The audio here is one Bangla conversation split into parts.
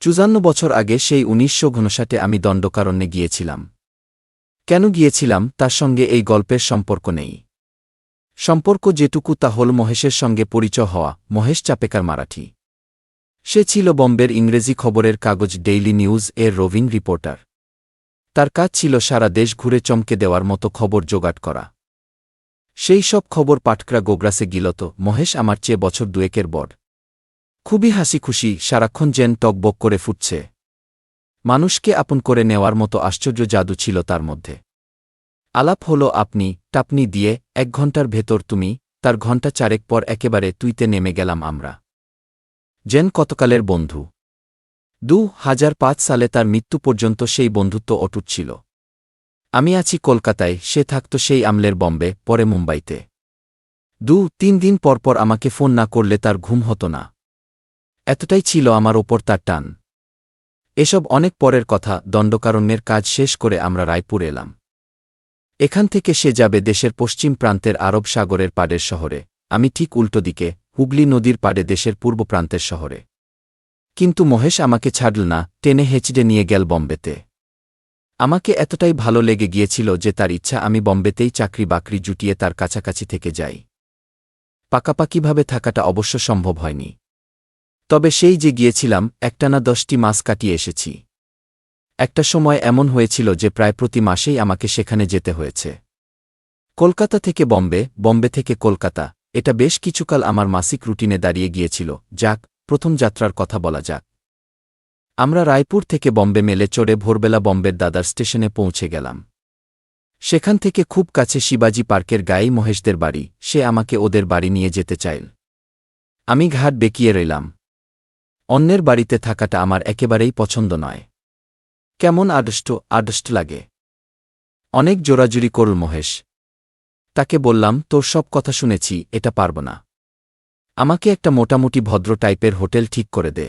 চুজান্ন বছর আগে সেই উনিশশো ঘনষাটে আমি দণ্ডকারণ্যে গিয়েছিলাম। কেন গিয়েছিলাম, তার সঙ্গে এই গল্পের সম্পর্ক নেই। সম্পর্ক যেটুকু তা হল মহেশের সঙ্গে পরিচয় হওয়া, মহেশ চাপেকার মারাঠি। সে ছিল বম্বের ইংরেজি খবরের কাগজ ডেইলি নিউজ এর রোভিং রিপোর্টার। তার কাজ ছিল সারা দেশ ঘুরে চমকে দেওয়ার মতো খবর জোগাড় করা। সেই সব খবর পাটকরা গোগ্রাসে গিলত, মহেশ আমার চেয়ে বছর দুয়েকের বড়। খুবই হাসি খুশি সারাক্ষণ যেন টকবক করে ফুটছে। মানুষকে আপন করে নেওয়ার মতো আশ্চর্য জাদু ছিল তার মধ্যে। আলাপ হল, আপনি, টাপনি দিয়ে এক ঘণ্টার ভেতর তুমি, তার ঘণ্টা চারেক পর একেবারে তুইতে নেমে গেলাম আমরা। যেন কতকালের বন্ধু। দু হাজার পাঁচ সালে তার মৃত্যু পর্যন্ত সেই বন্ধুত্ব অটুট ছিল। আমি আছি কলকাতায়, সে থাকত সেই আমলের বম্বে, পরে মুম্বাইতে। দু তিন দিন পরপর আমাকে ফোন না করলে তার ঘুম হতো না। এতটাই ছিল আমার ওপর তার টান। এসব অনেক পরের কথা, দণ্ডকারণ্যের কাজ শেষ করে আমরা রায়পুর এলাম। এখান থেকে সে যাবে দেশের পশ্চিম প্রান্তের আরব সাগরের পাড়ের শহরে। আমি ঠিক উল্টো দিকে, হুগলি নদীর পাড়ে দেশের পূর্ব প্রান্তের শহরে। কিন্তু মহেশ আমাকে ছাড়ল না, টেনে হেঁচড়ে নিয়ে গেল বম্বেতে। আমাকে এতটাই ভালো লেগে গিয়েছিল যে তার ইচ্ছা আমি বম্বেতেই চাকরি বাকরি জুটিয়ে তার কাছাকাছি থেকে যাই। পাকাপাকিভাবে থাকাটা অবশ্য সম্ভব হয়নি। তবে সেই যে গিয়েছিলাম, একটানা দশটি মাস কাটিয়ে এসেছি। একটা সময় এমন হয়েছিল যে প্রায় প্রতি মাসেই আমাকে সেখানে যেতে হয়েছে। কলকাতা থেকে বম্বে বম্বে থেকে কলকাতা, এটা বেশ কিছুকাল আমার মাসিক রুটিনে দাঁড়িয়ে গিয়েছিল। যাক, প্রথম যাত্রার কথা বলা যাক। আমরা রায়পুর থেকে বম্বে মেলে চড়ে ভোরবেলা বম্বের দাদার স্টেশনে পৌঁছে গেলাম। সেখান থেকে খুব কাছে শিবাজি পার্কের গায়েই মহেশদের বাড়ি, সে আমাকে ওদের বাড়ি নিয়ে যেতে চাইল। আমি ঘাট বেঁকিয়ে রইলাম। অন্যের বাড়িতে থাকাটা আমার একেবারেই পছন্দ নয়। কেমন আডষ্ট আডষ্ট লাগে। অনেক জোরাজুরি করল মহেশ। তাকে বললাম, তোর সব কথা শুনেছি, এটা পারব না। আমাকে একটা মোটামুটি ভদ্র টাইপের হোটেল ঠিক করে দে।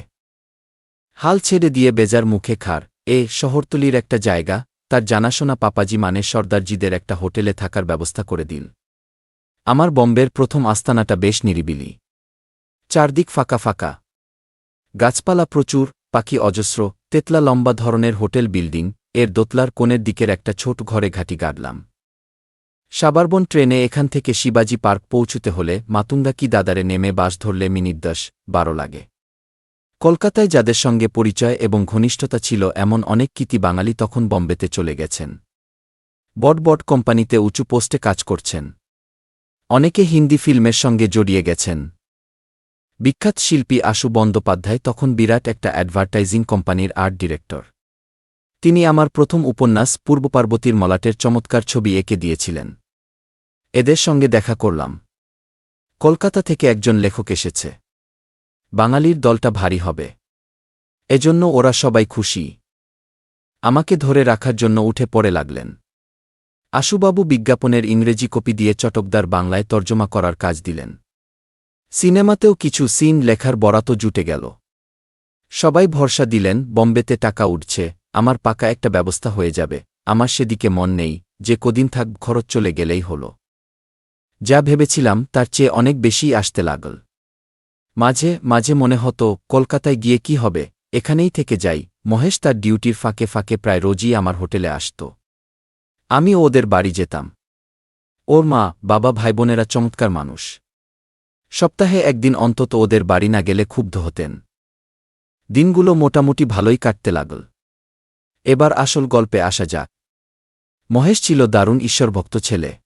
হাল ছেড়ে দিয়ে বেজার মুখে খার। এ, শহরতলির একটা জায়গা, তার জানাশোনা পাপাজি মানে সর্দারজিদের একটা হোটেলে থাকার ব্যবস্থা করে দিন। আমার বম্বের প্রথম আস্তানাটা বেশ নিরিবিলি। চারদিক ফাঁকা ফাঁকা। গাছপালা প্রচুর, পাখি অজস্র, তেতলা লম্বা ধরনের হোটেল বিল্ডিং, এর দোতলার কোণের দিকের একটা ছোট ঘরে ঘাটি গাড়লাম সাবারবন ট্রেনে এখান থেকে শিবাজি পার্ক পৌঁছতে হলে মাতুঙ্গা কি দাদারে নেমে বাস ধরলে মিনিট দশ, বারো লাগে। কলকাতায় যাদের সঙ্গে পরিচয় এবং ঘনিষ্ঠতা ছিল এমন অনেক কীতি বাঙালি তখন বম্বেতে চলে গেছেন। বট বট কোম্পানিতে উঁচু পোস্টে কাজ করছেন। অনেকে হিন্দি ফিল্মের সঙ্গে জড়িয়ে গেছেন। বিখ্যাত শিল্পী আশু বন্দ্যোপাধ্যায় তখন বিরাট একটা অ্যাডভার্টাইজিং কোম্পানির আর্ট ডিরেক্টর। তিনি আমার প্রথম উপন্যাস পূর্ব পার্বতীর মলাটের চমৎকার ছবি এঁকে দিয়েছিলেন। এদের সঙ্গে দেখা করলাম। কলকাতা থেকে একজন লেখক এসেছে। বাঙালির দলটা ভারী হবে। এজন্য ওরা সবাই খুশি। আমাকে ধরে রাখার জন্য উঠে পড়ে লাগলেন। আশুবাবু বিজ্ঞাপনের ইংরেজি কপি দিয়ে চটকদার বাংলায় তর্জমা করার কাজ দিলেন। সিনেমাতেও কিছু সিন লেখার বরাতও জুটে গেল। সবাই ভরসা দিলেন, বম্বেতে টাকা উঠছে, আমার পাকা একটা ব্যবস্থা হয়ে যাবে, আমার সেদিকে মন নেই, যে কদিন থাক খরচ চলে গেলেই হল। যা ভেবেছিলাম, তার চেয়ে অনেক বেশি আসতে লাগল। মাঝে মাঝে মনে হতো, কলকাতায় গিয়ে কি হবে? এখানেই থেকে যাই। মহেশ তার ডিউটির ফাঁকে ফাঁকে প্রায় রোজই আমার হোটেলে আসত। আমি ওদের বাড়ি যেতাম। ওর মা, বাবা, ভাইবোনেরা চমৎকার মানুষ। সপ্তাহে একদিন অন্তত ওদের বাড়ি না গেলে ক্ষুব্ধ হতেন। দিনগুলো মোটামুটি ভালোই কাটতে লাগল। এবার আসল গল্পে আসা যাক। মহেশ ছিল দারুণ ঈশ্বরভক্ত ছেলে।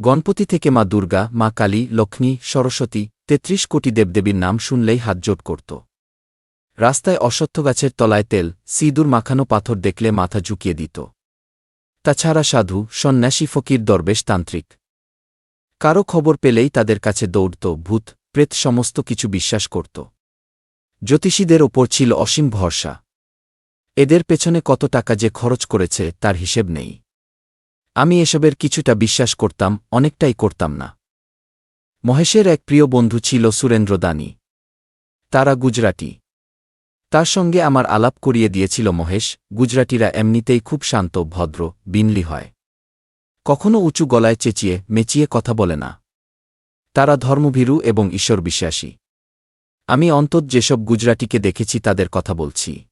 গণপতি থেকে মা দুর্গা, মা কালী, লক্ষ্মী, সরস্বতী, তেত্রিশ কোটি দেবদেবীর নাম শুনলেই হাতজোট করত। রাস্তায় অশ্বত্থ গাছের তলায় তেল, সিঁদুর মাখানো পাথর দেখলে মাথা ঝুঁকিয়ে দিত। তাছাড়া সাধু, সন্ন্যাসী ফকির দরবেশ তান্ত্রিক। কারও খবর পেলেই তাদের কাছে দৌড়ত, ভূত, প্রেত সমস্ত কিছু বিশ্বাস করত। জ্যোতিষীদের ওপর ছিল অসীম ভরসা। এদের পেছনে কত টাকা যে খরচ করেছে, তার হিসেব নেই। আমি এসবের কিছুটা বিশ্বাস করতাম, অনেকটাই করতাম না। মহেশের এক প্রিয় বন্ধু ছিল সুরেন্দ্র দানি। তারা গুজরাটি। তার সঙ্গে আমার আলাপ করিয়ে দিয়েছিল মহেশ, গুজরাটিরা এমনিতেই খুব শান্ত, ভদ্র, বিনলি হয়। কখনো উঁচু গলায় চেঁচিয়ে, মেচিয়ে কথা বলে না। তারা ধর্মভীরু এবং ঈশ্বর বিশ্বাসী। আমি অন্তত যেসব গুজরাটিকে দেখেছি তাদের কথা বলছি।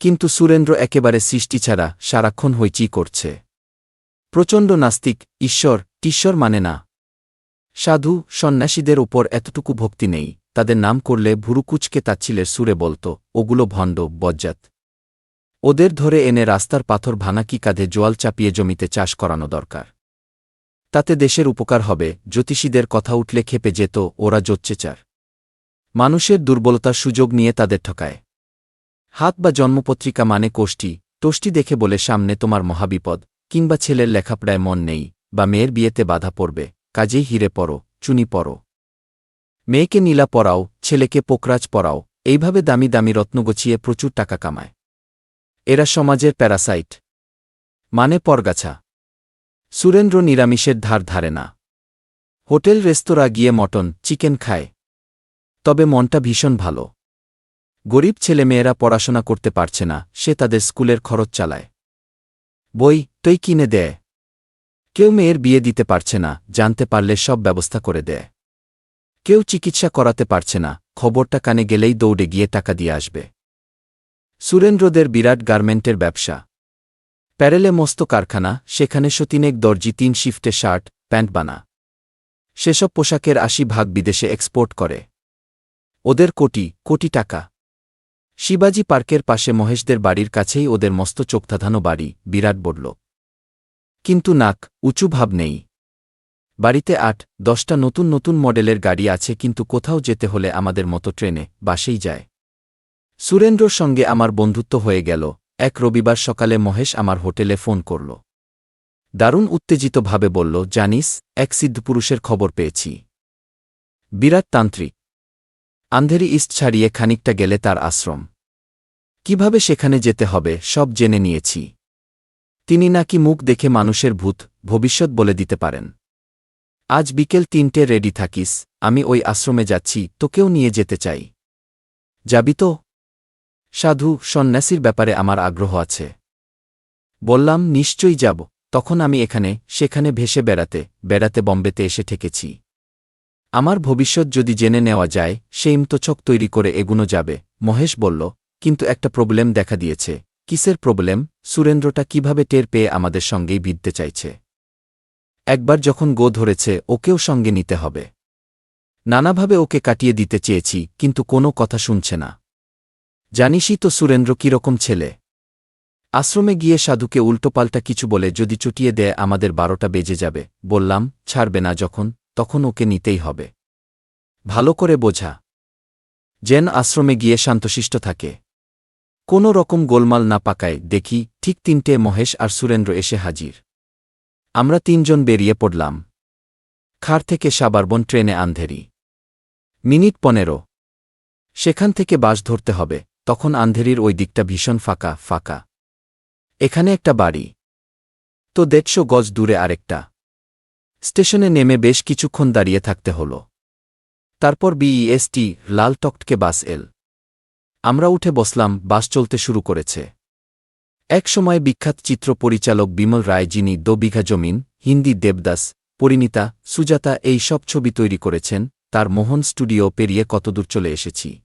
কিন্তু সুরেন্দ্র একেবারে সৃষ্টি ছাড়া সারাক্ষণ হইচি করছে। প্রচণ্ড নাস্তিক, ঈশ্বর, টিশ্বর মানে না। সাধু, সন্ন্যাসীদের ওপর এতটুকু ভক্তি নেই, তাদের নাম করলে ভুরুকুচকে তাচ্ছিলের সুরে বলত, ওগুলো ভণ্ড, বজ্জাত। ওদের ধরে এনে রাস্তার পাথর ভানাকি কাঁধে জোয়াল চাপিয়ে জমিতে চাষ করানো দরকার। তাতে দেশের উপকার হবে, জ্যোতিষীদের কথা উঠলে খেপে যেত, ওরা জোচ্চেচার মানুষের দুর্বলতার সুযোগ নিয়ে তাদের ঠকায়। হাত বা জন্মপত্রিকা মানে কোষ্ঠী টোষ্টি দেখে বলে সামনে তোমার মহাবিপদ, কিংবা ছেলের লেখাপড়ায় মন নেই, বা মেয়ের বিয়েতে বাধা পড়বে, কাজেই হিরে পড়ো, চুনি পড়ো। মেয়েকে নীলা পড়াও ছেলেকে পোকরাজ পড়াও এইভাবে দামি দামি রত্ন গছিয়ে প্রচুর টাকা কামায়। এরা সমাজের প্যারাসাইট। মানে পরগাছা। সুরেন্দ্র নিরামিষের ধার ধারে না। হোটেল রেস্তোরাঁ গিয়ে মটন, চিকেন খায়। তবে মনটা ভীষণ ভালো। গরিব ছেলেমেয়েরা পড়াশোনা করতে পারছে না, সে তাদের স্কুলের খরচ চালায়। বই তৈ কিনে দেয় কেউ মেয়ের বিয়ে দিতে পারছে না, জানতে পারলে সব ব্যবস্থা করে দেয়। কেউ চিকিৎসা করাতে পারছে না, খবরটা কানে গেলেই দৌড়ে গিয়ে টাকা দিয়ে আসবে। সুরেন্দ্রদের বিরাট গার্মেন্টের ব্যবসা। প্যারেলে মস্ত কারখানা, সেখানে সতিনেক দর্জি, তিন শিফটে শার্ট, প্যান্ট বানা। সেসব পোশাকের আশি ভাগ বিদেশে এক্সপোর্ট করে। ওদের কোটি কোটি টাকা। শিবাজি পার্কের পাশে মহেশদের বাড়ির কাছেই ওদের মস্ত চোখধাধানো বাড়ি, বিরাট বড়ল কিন্তু নাক, উঁচু ভাব নেই। বাড়িতে আট, দশটা নতুন নতুন মডেলের গাড়ি আছে, কিন্তু কোথাও যেতে হলে আমাদের মতো ট্রেনে, বাসেই যায়। সুরেন্দ্রর সঙ্গে আমার বন্ধুত্ব হয়ে গেল। এক রবিবার সকালে মহেশ আমার হোটেলে ফোন করল। দারুণ উত্তেজিতভাবে বলল, জানিস, এক সিদ্ধপুরুষের খবর পেয়েছি। বিরাট তান্ত্রিক। আন্ধেরি ইস্ট ছাড়িয়ে খানিকটা গেলে তার আশ্রম। কীভাবে সেখানে যেতে হবে, সব জেনে নিয়েছি। তিনি নাকি মুখ দেখে মানুষের ভূত, ভবিষ্যৎ বলে দিতে পারেন। আজ বিকেল তিনটে রেডি থাকিস, আমি ওই আশ্রমে যাচ্ছি, তোকেও নিয়ে যেতে চাই। যাবি তো? সাধু, সন্ন্যাসীর ব্যাপারে আমার আগ্রহ আছে। বললাম, নিশ্চয়ই যাব। তখন আমি এখানে, সেখানে ভেসে বেড়াতে বেড়াতে বম্বেতে এসে ঠেকেছি। আমার ভবিষ্যৎ যদি জেনে নেওয়া যায় সে ইমতোচক তৈরি করে এগুনো যাবে, মহেশ বলল। কিন্তু একটা প্রবলেম দেখা দিয়েছে। কিসের প্রবলেম? সুরেন্দ্রটা কীভাবে টের পেয়ে আমাদের সঙ্গেই বিদ্যে চাইছে? একবার যখন গো ধরেছে, ওকেও সঙ্গে নিতে হবে। নানাভাবে ওকে কাটিয়ে দিতে চেয়েছি, কিন্তু কোনো কথা শুনছে না। জানিসই তো সুরেন্দ্র কীরকম ছেলে। আশ্রমে গিয়ে সাধুকে উল্টোপাল্টা কিছু বলে যদি চুটিয়ে দেয় আমাদের বারোটা বেজে যাবে, বললাম, ছাড়বে না যখন, তখন ওকে নিতেই হবে। ভালো করে বোঝা। যেন আশ্রমে গিয়ে শান্তশিষ্ট থাকে। কোনো রকম গোলমাল না পাকায়, দেখি, ঠিক তিনটে মহেশ আর সুরেন্দ্র এসে হাজির। আমরা তিনজন বেরিয়ে পড়লাম। খার থেকে সাবারবন ট্রেনে আন্ধেরি। মিনিট পনেরো। সেখান থেকে বাস ধরতে হবে। তখন আন্ধেরির ওই দিকটা ভীষণ ফাঁকা ফাঁকা। এখানে একটা বাড়ি। তো দেড়শো গজ দূরে আরেকটা। স্টেশনে নেমে বেশ কিছুক্ষণ দাঁড়িয়ে থাকতে হল। তারপর বিইএসটি লাল টকটকে বাস এল। আমরা উঠে বসলাম, বাস চলতে শুরু করেছে। এক সময় বিখ্যাত চিত্র পরিচালক বিমল রায় যিনি দো বিঘা জমিন, হিন্দি দেবদাস, পরিণীতা, সুজাতা এই সব ছবি তৈরি করেছেন, তার মোহন স্টুডিও পেরিয়ে কতদূর চলে এসেছি।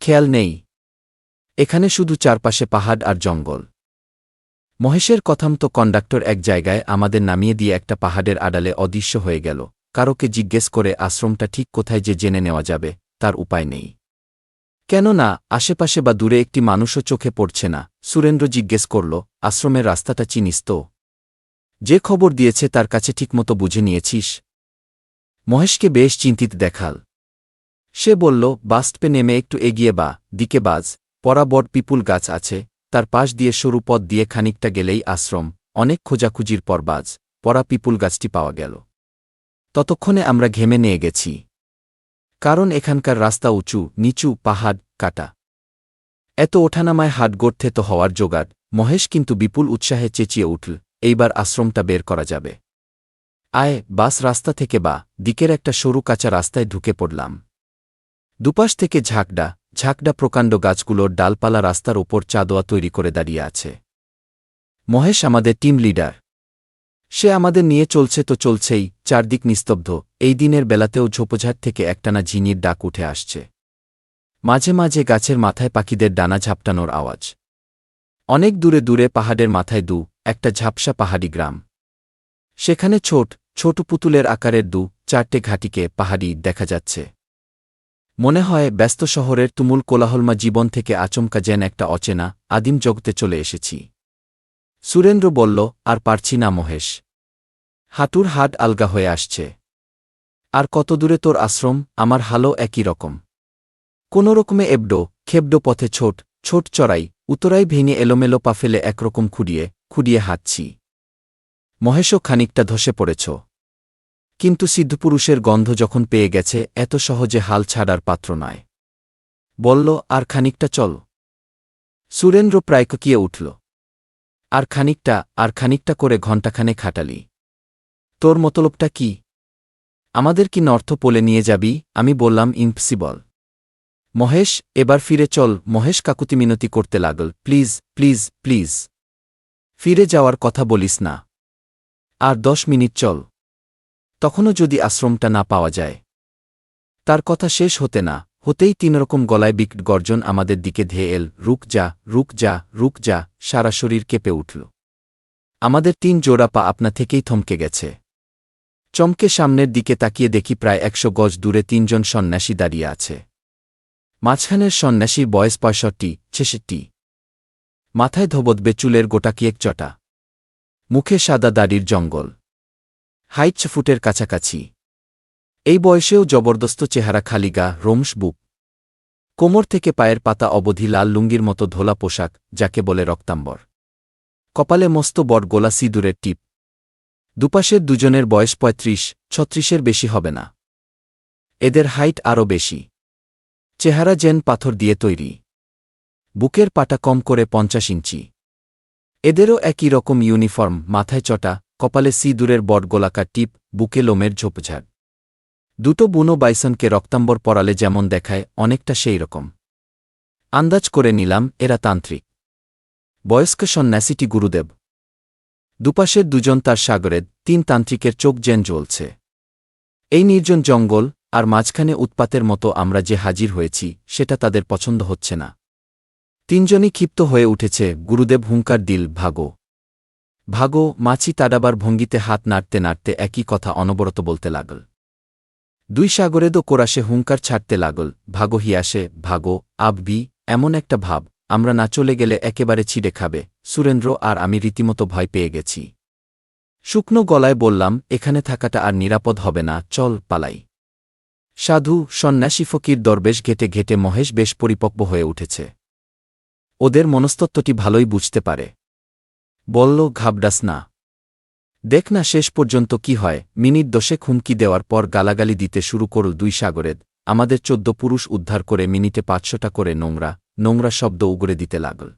খেয়াল নেই। এখানে শুধু চারপাশে পাহাড় আর জঙ্গল। মহেশের কথাম তো কন্ডাক্টর এক জায়গায় আমাদের নামিয়ে দিয়ে একটা পাহাড়ের আড়ালে অদৃশ্য হয়ে গেল। কারোকে জিজ্ঞেস করে, আশ্রমটা ঠিক কোথায় যে জেনে নেওয়া যাবে? তার উপায় নেই। কেননা, আশেপাশে বা দূরে একটি মানুষও চোখে পড়ছে না। সুরেন্দ্র জিজ্ঞেস করল, আশ্রমের রাস্তাটা চিনিস তো? যে খবর দিয়েছে তার কাছে ঠিকমতো বুঝে নিয়েছিস? মহেশকে বেশ চিন্তিত দেখাল। সে বলল বাস্টপে নেমে একটু এগিয়ে বা, দিকে বাজ। পরা বট পিপুল গাছ আছে, তার পাশ দিয়ে সরু পথ দিয়ে খানিকটা গেলেই আশ্রম, অনেক খোঁজাখুঁজির পর বাজ, পরা পিপুল গাছটি পাওয়া গেল। ততক্ষণে আমরা ঘেমে নিয়ে গেছি। কারণ এখানকার রাস্তা উঁচু, নিচু, পাহাড়, কাটা। এত ওঠানামায় হাট গড়তে তো হওয়ার জোগাড়, মহেশ কিন্তু বিপুল উৎসাহে চেঁচিয়ে উঠল, এইবার আশ্রমটা বের করা যাবে। আয়, বাস রাস্তা থেকে বা, দিকের একটা সরু কাঁচা রাস্তায় ঢুকে পড়লাম। দুপাশ থেকে ঝাঁকডা ঝাঁকডা প্রকাণ্ড গাছগুলোর ডালপালা রাস্তার ওপর চাদোয়া তৈরি করে দাঁড়িয়ে আছে। মহেশ আমাদের টিম লিডার। সে আমাদের নিয়ে চলছে তো চলছেই, চারদিক নিস্তব্ধ। এই দিনের বেলাতেও ঝোপঝাড় থেকে একটানা ঝিনির ডাক উঠে আসছে। মাঝে মাঝে গাছের মাথায় পাখিদের ডানা ঝাপটানোর আওয়াজ। অনেক দূরে দূরে পাহাড়ের মাথায় দু, একটা ঝাপসা পাহাড়ি গ্রাম। সেখানে ছোট ছোট পুতুলের আকারের দু, চারটে ঘাটিকে পাহাড়ি দেখা যাচ্ছে। মনে হয়, ব্যস্ত শহরের তুমুল কোলাহলমা জীবন থেকে আচমকা যেন একটা অচেনা, আদিম জগতে চলে এসেছি। সুরেন্দ্র বলল, আর পারছি না মহেশ। হাঁটুর হাট আলগা হয়ে আসছে। আর কত দূরে তোর আশ্রম, আমার হালও একই রকম। কোনো রকমে এবডো, খেবডো পথে ছোট ছোট চড়াই, উতরাই ভেঙে এলোমেলো পা ফেলে একরকম খুঁড়িয়ে খুঁড়িয়ে হাঁটছি। মহেশও খানিকটা ধসে পড়েছ। কিন্তু সিদ্ধপুরুষের গন্ধ যখন পেয়ে গেছে, এত সহজে হাল ছাড়ার পাত্র নয় বলল, আর খানিকটা চল। সুরেন্দ্র প্রায় ককিয়ে উঠল। আর খানিকটা আর খানিকটা করে ঘণ্টাখানে খাটালি। তোর মতলবটা কি? আমাদের কি নর্থ পোলে নিয়ে যাবি? আমি বললাম, ইম্পসিবল। মহেশ, এবার ফিরে চল। মহেশ কাকুতি মিনতি করতে লাগল। Please please please. ফিরে যাওয়ার কথা বলিস না। আর দশ মিনিট চল। তখনও যদি আশ্রমটা না পাওয়া যায়। তার কথা শেষ হতে না, হতেই তিনরকম গলায় বিকট গর্জন আমাদের দিকে ধেয়ে এল, রুক যা রুক যা রুক যা, সারা শরীর কেঁপে উঠল। আমাদের তিন জোড়া পা আপনা থেকেই থমকে গেছে। চমকে সামনের দিকে তাকিয়ে দেখি প্রায় একশো গজ দূরে তিনজন সন্ন্যাসী দাঁড়িয়ে আছে। মাঝখানের সন্ন্যাসীর বয়স পঁয়ষট্টি, ছেষট্টি। মাথায় ধোবদবে চুলের গোটাকিয়েক চটা। মুখে সাদা দাড়ির জঙ্গল। হাইট ছ ফুটের কাছাকাছি। এই বয়সেও জবরদস্ত চেহারা খালি গা রোমস বুক। কোমর থেকে পায়ের পাতা অবধি লাল লুঙ্গির মতো ধোলা পোশাক, যাকে বলে রক্তাম্বর। কপালে মস্ত বট গোলা সিঁদুরের টিপ। দুপাশের দুজনের বয়স পঁয়ত্রিশ, ছত্রিশের বেশি হবে না। এদের হাইট আরও বেশি। চেহারা যেন পাথর দিয়ে তৈরি। বুকের পাটা কম করে পঞ্চাশ ইঞ্চি। এদেরও একই রকম ইউনিফর্ম, মাথায় চটা কপালে সিঁদুরের বট গোলাকার টিপ, বুকে লোমের ঝোপঝাড়। দুটো বুনো বাইসনকে রক্তাম্বর পরালে যেমন দেখায়, অনেকটা সেই রকম। আন্দাজ করে নিলাম, এরা তান্ত্রিক। বয়স্ক সন্ন্যাসীটি গুরুদেব। দুপাশের দুজন তার সাগরেদ তিন তান্ত্রিকের চোখ জেন জ্বলছে। এই নির্জন জঙ্গল, আর মাঝখানে উৎপাতের মতো আমরা যে হাজির হয়েছি, সেটা তাদের পছন্দ হচ্ছে না। তিনজনই ক্ষিপ্ত হয়ে উঠেছে, গুরুদেব হুঙ্কার দিল, ভাগো। ভাগো, মাছি তাডাবার ভঙ্গিতে হাত নাড়তে নাড়তে একই কথা অনবরত বলতে লাগল। দুই সাগরেদও কোরাসে হুঙ্কার ছাড়তে লাগল, ভাগো হিয়াসে, ভাগো আববি এমন একটা ভাব, আমরা না চলে গেলে একেবারে ছিঁড়ে খাবে, সুরেন্দ্র আর আমি রীতিমতো ভয় পেয়ে গেছি। শুকনো গলায় বললাম, এখানে থাকাটা আর নিরাপদ হবে না, চল, পালাই। সাধু, সন্ন্যাসী ফকির দরবেশ ঘেটে ঘেটে মহেশ বেশ পরিপক্ব হয়ে উঠেছে। ওদের মনস্তত্ত্বটি ভালোই বুঝতে পারে। বলল, ঘাবডাস না। দেখ না শেষ পর্যন্ত কি হয়। মিনিট দশেক হুমকি দেওয়ার পর গালাগালি দিতে শুরু করল দুই সাগরেদ আমাদের চোদ্দ পুরুষ উদ্ধার করে মিনিটে পাঁচশোটা করে নোংরা নোংরা শব্দ উগড়ে দিতে লাগল।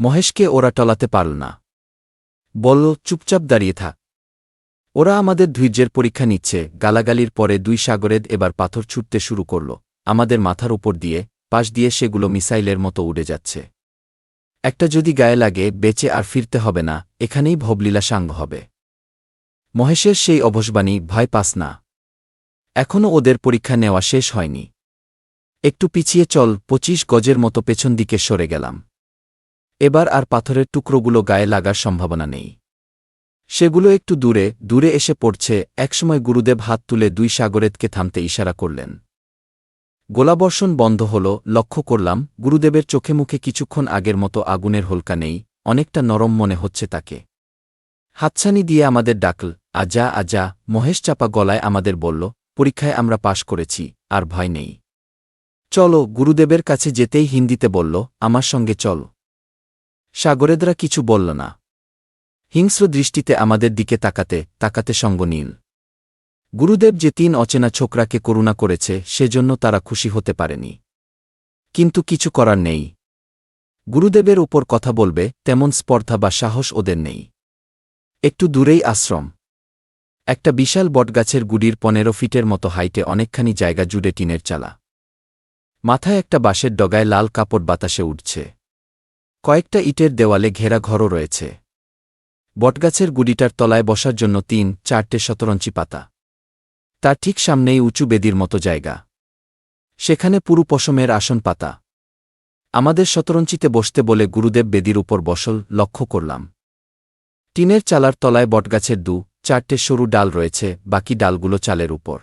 মহেশকে ওরা টলাতে পারল না। বলল, চুপচাপ দাঁড়িয়ে থাক। ওরা আমাদের ধৈর্যের পরীক্ষা নিচ্ছে। গালাগালির পরে দুই সাগরেদ এবার পাথর ছুটতে শুরু করল। আমাদের মাথার উপর দিয়ে, পাশ দিয়ে সেগুলো মিসাইলের মতো উড়ে যাচ্ছে। একটা যদি গায়ে লাগে, বেঁচে আর ফিরতে হবে না, এখানেই ভবলীলা সাঙ্গ হবে। মহেশের সেই অভসবাণী, ভয় পাস না। এখনও ওদের পরীক্ষা নেওয়া শেষ হয়নি। একটু পিছিয়ে চল, পঁচিশ গজের মতো পেছন দিকে সরে গেলাম। এবার আর পাথরের টুকরোগুলো গায়ে লাগার সম্ভাবনা নেই। সেগুলো একটু দূরে দূরে এসে পড়ছে, একসময় গুরুদেব হাত তুলে দুই সাগরেতকে থামতে ইশারা করলেন। গোলাবর্ষণ বন্ধ হল, লক্ষ্য করলাম, গুরুদেবের চোখে মুখে কিছুক্ষণ আগের মতো আগুনের হোলকা নেই, অনেকটা নরম মনে হচ্ছে তাকে। হাতছানি দিয়ে আমাদের ডাকল, আজা আজা মহেশ চাপা গলায় আমাদের বলল, পরীক্ষায় আমরা পাশ করেছি, আর ভয় নেই। চলো গুরুদেবের কাছে যেতেই হিন্দিতে বলল, আমার সঙ্গে চল। সাগরেদরা কিছু বলল না। হিংস্র দৃষ্টিতে আমাদের দিকে তাকাতে তাকাতে সঙ্গ নীল। গুরুদেব যে তিন অচেনা ছোকরাকে করুণা করেছে, সেজন্য তারা খুশি হতে পারেনি। কিন্তু কিছু করার নেই। গুরুদেবের উপর কথা বলবে, তেমন স্পর্ধা বা সাহস ওদের নেই। একটু দূরেই আশ্রম। একটা বিশাল বটগাছের গুডির পনেরো ফিটের মতো হাইটে অনেকখানি জায়গা জুড়ে টিনের চালা। মাথায় একটা বাঁশের ডগায় লাল কাপড় বাতাসে উঠছে কয়েকটা ইটের দেওয়ালে ঘেরা ঘরও রয়েছে। বটগাছের গুডিটার তলায় বসার জন্য তিন, চারটে শতরঞ্চি পাতা। তার ঠিক সামনেই উঁচু বেদির মতো জায়গা। সেখানে পুরু পশমের আসন পাতা। আমাদের শতরঞ্চিতে বসতে বলে গুরুদেব বেদির উপর বসল, লক্ষ্য করলাম। টিনের চালার তলায় বটগাছের দু, চারটে সরু ডাল রয়েছে, বাকি ডালগুলো চালের উপর।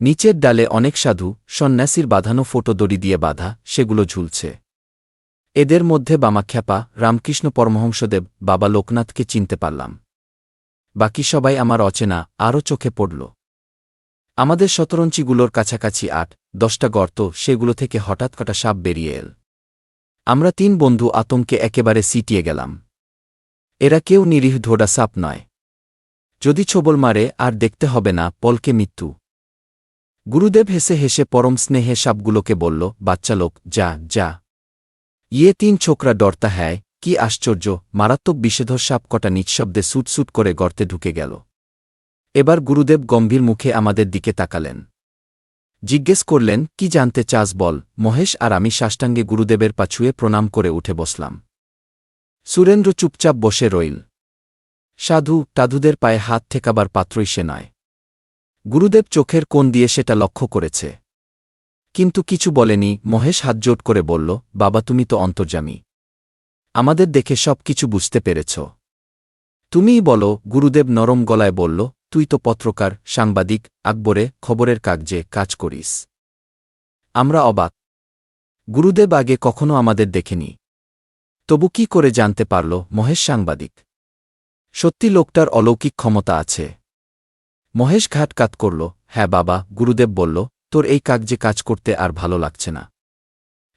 নিচের ডালে অনেক সাধু, সন্ন্যাসীর বাঁধানো ফোটো দড়ি দিয়ে বাঁধা, সেগুলো ঝুলছে। এদের মধ্যে বামাখ্যাপা, রামকৃষ্ণ পরমহংসদেব, বাবা লোকনাথকে চিনতে পারলাম। বাকি সবাই আমার অচেনা, আরও চোখে পড়ল। আমাদের শতরঞ্চিগুলোর কাছাকাছি আট, দশটা গর্ত, সেগুলো থেকে হঠাৎ কটা সাপ বেরিয়ে এল। আমরা তিন বন্ধু আতঙ্কে একেবারে সিটিয়ে গেলাম। এরা কেউ নিরীহ ধোডা সাপ নয়। যদি ছবল মারে, আর দেখতে হবে না, পলকে মৃত্যু। গুরুদেব হেসে হেসে পরম স্নেহে সাপগুলোকে বলল, বাচ্চা লোক, যা যা। ইয়ে তিন ছোকরা ডরতা হ্যায়, কি আশ্চর্য, মারাত্মক বিষেধর সাপ কটা নিঃশব্দে সুটসুট করে গর্তে ঢুকে গেল। এবার গুরুদেব গম্ভীর মুখে আমাদের দিকে তাকালেন। জিজ্ঞেস করলেন, কি জানতে চাস বল, মহেশ আর আমি সাষ্টাঙ্গে গুরুদেবের পাছুয়ে প্রণাম করে উঠে বসলাম। সুরেন্দ্র চুপচাপ বসে রইল। সাধু টাধুদের পায়ে হাত ঠেকাবার পাত্রই সে নয়। গুরুদেব চোখের কোণ দিয়ে সেটা লক্ষ্য করেছে। কিন্তু কিছু বলেনি, মহেশ হাতজোট করে বলল, বাবা, তুমি তো অন্তর্জামী আমাদের দেখে সব কিছু বুঝতে পেরেছ। তুমিই বলো, গুরুদেব নরম গলায় বলল তুই তো পত্রকার, সাংবাদিক, আকবরে, খবরের কাগজে কাজ করিস। আমরা অবাক। গুরুদেব আগে কখনো আমাদের দেখেনি। তবু কি করে জানতে পারল মহেশ সাংবাদিক? সত্যি লোকটার অলৌকিক ক্ষমতা আছে। মহেশ ঘাট কাত করল হ্যাঁ বাবা, গুরুদেব বলল, তোর এই কাগজে কাজ করতে আর ভালো লাগছে না।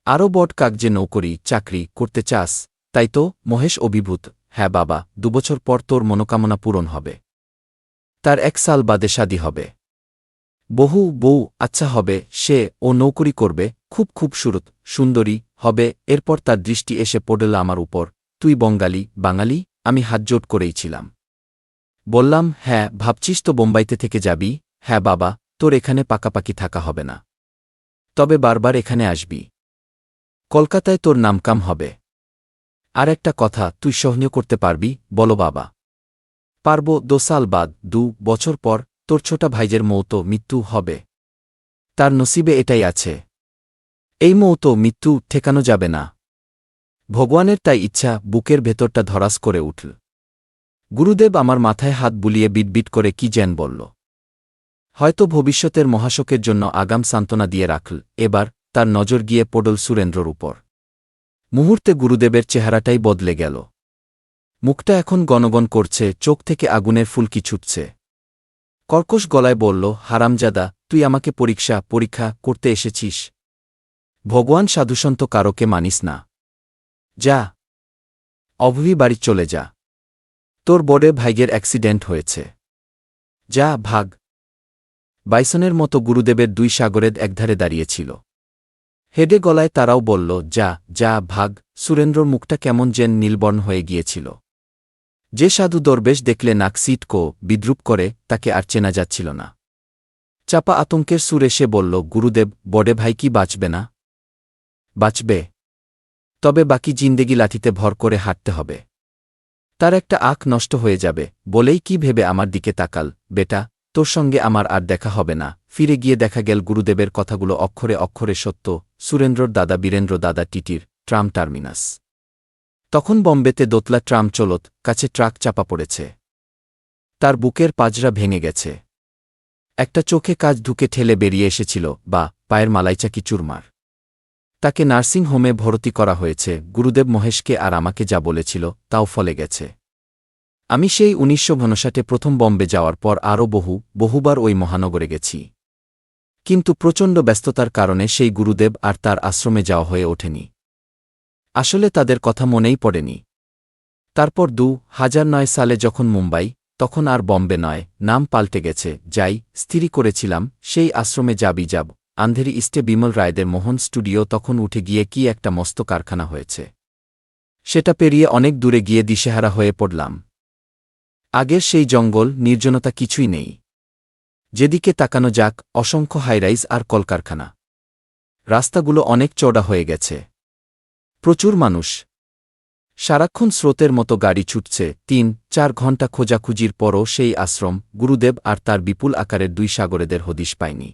আরও বট কাগজে নৌকরি, চাকরি করতে চাস, তাই তো মহেশ অভিভূত। হ্যাঁ বাবা, দুবছর পর তোর মনোকামনা পূরণ হবে। তার এক সাল বাদে হবে। বহু বউ আচ্ছা হবে, সে ও নৌকরি করবে, খুব খুব সুরত, সুন্দরী হবে, এরপর তার দৃষ্টি এসে পড়ল আমার উপর, তুই বঙ্গালী, বাঙালি, আমি হাতজোট করেই ছিলাম। বললাম হ্যাঁ ভাবছিস তো বোম্বাইতে থেকে যাবি? হ্যাঁ বাবা, তোর এখানে পাকাপাকি থাকা হবে না। তবে বারবার এখানে আসবি। কলকাতায় তোর নামকাম হবে। আর একটা কথা, তুই সহনীয় করতে পারবি? বলো বাবা। পারব দো সাল বাদ, দু বছর পর তোর ছোটা ভাইজের মৌতো মৃত্যু হবে। তার নসিবে এটাই আছে। এই মৌতো মৃত্যু ঠেকানো যাবে না। ভগবানের তাই ইচ্ছা বুকের ভেতরটা ধরাস করে উঠল। গুরুদেব আমার মাথায় হাত বুলিয়ে বিটবিট করে কি যেন বলল। হয়তো ভবিষ্যতের মহাশোকের জন্য আগাম সান্ত্বনা দিয়ে রাখল, এবার তার নজর গিয়ে পড়ল সুরেন্দ্রর উপর। মুহূর্তে গুরুদেবের চেহারাটাই বদলে গেল। মুখটা এখন গণগণ করছে, চোখ থেকে আগুনের ফুলকি ছুটছে। কর্কশ গলায় বলল, হারামজাদা, তুই আমাকে পরীক্ষা পরীক্ষা করতে এসেছিস। ভগবান সাধুসন্ত কারোকে মানিস না। যা। অভবি বাড়ি চলে যা। তোর বড়ে ভাইগের অ্যাক্সিডেন্ট হয়েছে। যা, ভাগ। বাইসনের মতো গুরুদেবের দুই সাগরের একধারে দাঁড়িয়েছিল। হেডে গলায় তারাও বলল, যা যা, ভাগ। সুরেন্দ্রর মুখটা কেমন যেন নীলবর্ণ হয়ে গিয়েছিল। যে সাধু দরবেশ দেখলে নাক সিটকো, বিদ্রুপ করে, তাকে আর চেনা যাচ্ছিল না। চাপা আতঙ্কের সুরে সে বলল, গুরুদেব, বড়ে ভাই কি বাঁচবে না? বাঁচবে। তবে বাকি জিন্দেগি লাঠিতে ভর করে হাঁটতে হবে। তার একটা আখ নষ্ট হয়ে যাবে, বলেই কি ভেবে আমার দিকে তাকাল, বেটা, তোর সঙ্গে আমার আর দেখা হবে না। ফিরে গিয়ে দেখা গেল গুরুদেবের কথাগুলো অক্ষরে অক্ষরে সত্য। সুরেন্দ্রর দাদা বীরেন্দ্র দাদা টিটির, ট্রাম টার্মিনাস। তখন বম্বেতে দোতলা ট্রাম চলত, কাছে ট্রাক চাপা পড়েছে। তার বুকের পাজরা ভেঙে গেছে। একটা চোখে কাজ ঢুকে ঠেলে বেরিয়ে এসেছিল, বা পায়ের মালাইচাকি চুরমার। তাকে নার্সিং হোমে ভর্তি করা হয়েছে, গুরুদেব মহেশকে আর আমাকে যা বলেছিল, তাও ফলে গেছে। আমি সেই উনিশশো ঘনষাটে প্রথম বম্বে যাওয়ার পর আরও বহু, বহুবার ওই মহানগরে গেছি। কিন্তু প্রচণ্ড ব্যস্ততার কারণে সেই গুরুদেব আর তার আশ্রমে যাওয়া হয়ে ওঠেনি। আসলে তাদের কথা মনেই পড়েনি। তারপর দু হাজার নয় সালে যখন মুম্বাই, তখন আর বম্বে নয়, নাম পাল্টে গেছে, যাই স্থিরই করেছিলাম, সেই আশ্রমে যাবি যাব, আন্ধেরি ইস্টে বিমল রায়দের মোহন স্টুডিও তখন উঠে গিয়ে কি একটা মস্ত কারখানা হয়েছে। সেটা পেরিয়ে অনেক দূরে গিয়ে দিশেহারা হয়ে পড়লাম। আগের সেই জঙ্গল, নির্জনতা কিছুই নেই। যেদিকে তাকানো যাক, অসংখ্য হাইরাইজ আর কলকারখানা। রাস্তাগুলো অনেক চওড়া হয়ে গেছে। প্রচুর মানুষ। সারাক্ষণ স্রোতের মতো গাড়ি ছুটছে, তিন, চার ঘণ্টা খোঁজাখুঁজির পরও সেই আশ্রম, গুরুদেব আর তার বিপুল আকারের দুই সাগরেদের হদিশ পায়নি।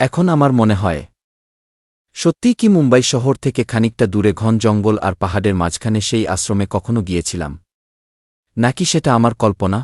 এখন আমার মনে হয়, সত্যিই কি মুম্বাই শহর থেকে খানিকটা দূরে ঘন জঙ্গল আর পাহাড়ের মাঝখানে সেই আশ্রমে কখনো গিয়েছিলাম? নাকি সেটা আমার কল্পনা?